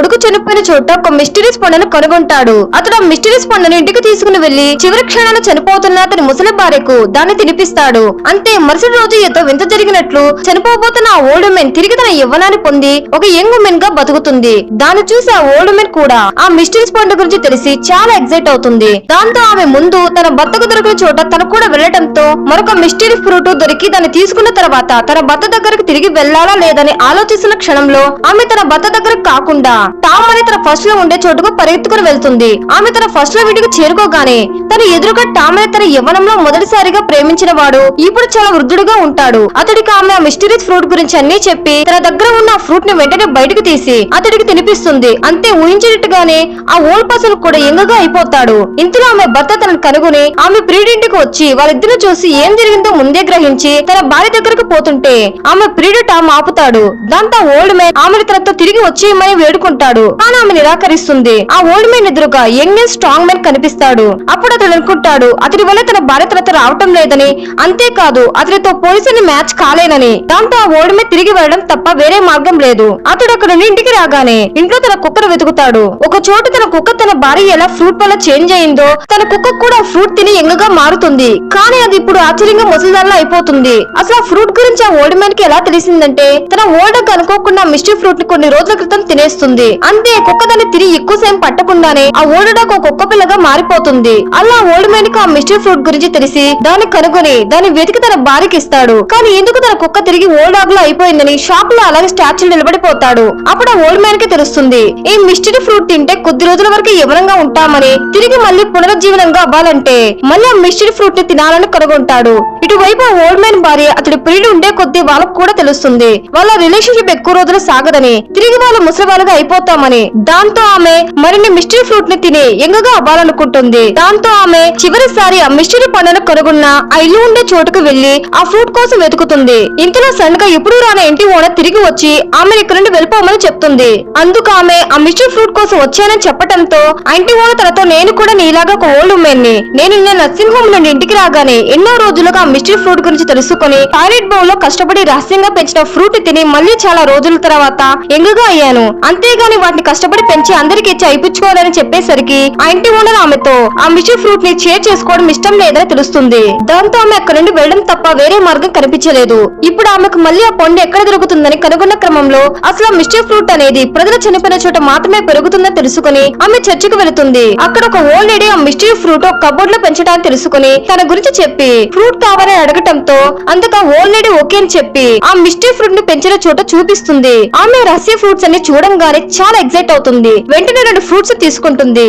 కొడుకు చనిపోయిన చోట ఒక మిస్టరీస్ పండును కనుగొంటాడు. అతడు ఆ మిస్టరీస్ పండును ఇంటికి తీసుకుని వెళ్ళి చివరి క్షణాలు చనిపోతున్న అతని ముసలి భార్యకు దాన్ని తినిపిస్తాడు. అంతే మరుసటి రోజు ఏదో వింత జరిగినట్లు చనిపోబోతున్న ఆ ఓల్డ్ మెన్ తిరిగి తన యవ్వనాన్ని పొంది ఒక యంగ్ మెన్గా బతుకుతుంది. దాన్ని చూసి ఆ ఓల్డ్ మెన్ కూడా ఆ మిస్టరీస్ పండు గురించి తెలిసి చాలా ఎగ్జైట్ అవుతుంది. దాంతో ఆమె ముందు తన భర్తకు దొరికిన చోట తను కూడా వెళ్ళడంతో మరొక మిస్టరీ ఫ్రూట్ దొరికి దాన్ని తీసుకున్న తర్వాత తన భర్త దగ్గరకు తిరిగి వెళ్ళాలా లేదని ఆలోచిస్తున్న క్షణంలో ఆమె తన భర్త దగ్గరకు కాకుండా టామ్ తన ఫస్ట్లో ఉండే చోటుకు పరిగెత్తుకుని వెళ్తుంది. ఆమె తన ఫస్ట్లో వీటికి చేరుకోగానే తన ఎదురుగా టామ్ అనే తన యవనంలో మొదటిసారిగా ప్రేమించిన వాడు ఇప్పుడు చాలా వృద్ధుడుగా ఉంటాడు. అతడికి ఆమె ఆ మిస్టరీస్ ఫ్రూట్ గురించి అన్ని చెప్పి తన దగ్గర ఉన్న ఫ్రూట్ని వెంటనే బయటకు తీసి అతడికి తినిపిస్తుంది. అంతే ఊహించినట్టుగానే ఆ ఓల్డ్ పర్సన్ కూడా ఎంగగా అయిపోతాడు. ఇంతలో ఆమె భర్త తనను కనుగొని ఆమె ప్రీడింటికి వచ్చి వాళ్ళిద్దరిని చూసి ఏం జరిగిందో ముందే గ్రహించి తన భార్య దగ్గరకు పోతుంటే ఆమె ప్రియుడు టామ్ ఆపుతాడు. దాంతో ఓల్డ్ మ్యాన్ ఆమెను తనతో తిరిగి వచ్చేయమని వేడుకుంటాడు. కానీ ఆమె నిరాకరిస్తుంది. ఆ ఓల్డ్ మ్యాన్ ఎదురుగా యంగ్ అండ్ స్ట్రాంగ్ మ్యాన్ కనిపిస్తాడు. అప్పుడు అతడు అనుకుంటాడు అతడి వల్ల తన భార్య తనతో రావటం లేదని. అంతేకాదు అతడితో పోలీసుని మ్యాచ్ కాలేనని. దాంతో ఆ ఓల్డ్ మ్యాన్ తిరిగి వెళ్ళడం తప్ప వేరే మార్గం లేదు. అతడు అక్కడ నుండి ఇంటికి రాగానే ఇంట్లో తన కుక్కను వెతుకుతాడు. ఒక చోట తన కుక్క తన భార్య ఎలా ఫ్రూట్ వల్ల చేంజ్ అయిందో తన కుక్క కూడా ఫ్రూట్ తిని ఎంగగా మారుతుంది. కానీ అది ఇప్పుడు ఆశ్చర్యంగా ముసలిదారులా అయిపోతుంది. అసలు ఆ ఫ్రూట్ గురించి ఆ ఓల్డ్ మ్యాన్కి ఎలా తెలిసిందంటే తన ఓల్డ్ అనుకోకుండా మిస్టర్ ఫ్రూట్ని కొన్ని రోజుల క్రితం తినేస్తుంది. అంతే కుక్క దాన్ని తిరిగి ఎక్కువ సమయం ఆ ఓడడాకు ఒక కుక్క పిల్లగా మారిపోతుంది. అలా ఓల్డ్ మ్యాన్కి ఆ మిస్టర్ ఫ్రూట్ గురించి తెలిసి దాన్ని కనుగొని దాన్ని వెతికి తన భార్యకి ఇస్తాడు. కానీ ఎందుకు తన కుక్క తిరిగి ఓల్డ్ డాగ్లో అయిపోయిందని షాప్లో అలాగే స్టాచ్యూ నిలబడిపోతాడు. అప్పుడు ఆ ఓల్డ్ మ్యాన్కి తెలుస్తుంది ఈ మిస్టర్ ఫ్రూట్ తింటే కొద్ది రోజుల వరకు యవనంగా ఉంటామని తిరిగి మళ్ళీ పునరుజ్జీవనంగా అవ్వాలంటే మళ్ళీ ఆ మిస్టర్ ఫ్రూట్ని తినాలని కనుగొంటాడు. ఇటువైపు ఆ ఓల్డ్ మ్యాన్ భార్య అతడి ప్రియుడు ఉండే కొద్ది వాళ్ళకు కూడా తెలుస్తుంది. వాళ్ళ రిలేషన్షిప్ ఎక్కువ రోజులు సాగదని తిరిగి వాళ్ళ ముసలివాళ్ళుగా అయిపోతామని. దాంతో ఆమె మరిన్ని మిస్టరీ ఫ్రూట్ని తిని ఎంగగా అవ్వాలనుకుంటుంది. దాంతో ఆమె చివరిసారి ఆ మిస్టరీ పండును కనుగొన్న ఆ ఇల్లు ఉండే చోటుకు వెళ్ళి ఆ ఫ్రూట్ కోసం వెతుకుతుంది. ఇంతలో సడన్గా ఇప్పుడు రాని ఇంటి ఓనర్ తిరిగి వచ్చి ఆమెను ఇక్కడ నుండి వెళ్ళిపోమని చెప్తుంది. అందుకు ఆమె ఆ మిస్టరీ ఫ్రూట్ కోసం వచ్చానని చెప్పడంతో ఆ ఇంటి ఓనర్ తనతో నేను కూడా నీలాగా ఒక ఓల్డ్ ఉమెన్ని. నేను నిన్న నర్సింగ్ హోమ్ నుండి ఇంటికి రాగానే ఎన్నో రోజులుగా ఆ మిస్టరీ ఫ్రూట్ గురించి తెలుసుకొని టాయిలెట్ బౌల్లో కష్టపడి రహస్యంగా పెంచిన ఫ్రూట్ తిని మళ్ళీ చాలా రోజుల తర్వాత ఎంగుగా అయ్యాను. అంతేగాని వాటిని కష్టపడి పెంచి అందరికి ఇచ్చి అయిపించుకోవాలని చెప్పేసరికి ఆ ఇంటి ఓనర్ ఆమెతో ఆ మిషన్ ఫ్రూట్ని షేర్ చేసుకోవడం ఇష్టం లేదని తెలుస్తుంది. దాంతో ఆమె అక్కడ నుండి వెళ్ళడం తప్ప వేరే మార్గం కనిపించలేదు. ఇప్పుడు ఆమెకు మళ్ళీ ఆ పండు ఎక్కడ దొరుకుతుందని కనుగొన్న క్రమంలో అసలు ఆ మిస్టర్ ఫ్రూట్ అనేది ప్రజలు చనిపోయిన చోట మాత్రమే పెరుగుతుందని తెలుసుకుని ఆమె చర్చికి వెళుతుంది. అక్కడ ఒక ఓల్డ్ లేడీ ఆ మిస్టరీ ఫ్రూట్ ఒక కబోర్డ్లో పెంచడానికి తెలుసుకుని తన గురించి చెప్పి ఫ్రూట్ కావాలని అడగటంతో అందుకు ఆ ఓల్డ్ లేడీ ఓకే అని చెప్పి ఆ మిస్టరీ ఫ్రూట్ను పెంచిన చోట చూపిస్తుంది. ఆమె రహస్య ఫ్రూట్స్ అన్ని చూడంగానే చాలా ఎక్సైట్ అవుతుంది. వెంటనే రెండు ఫ్రూట్స్ తీసుకుంటుంది.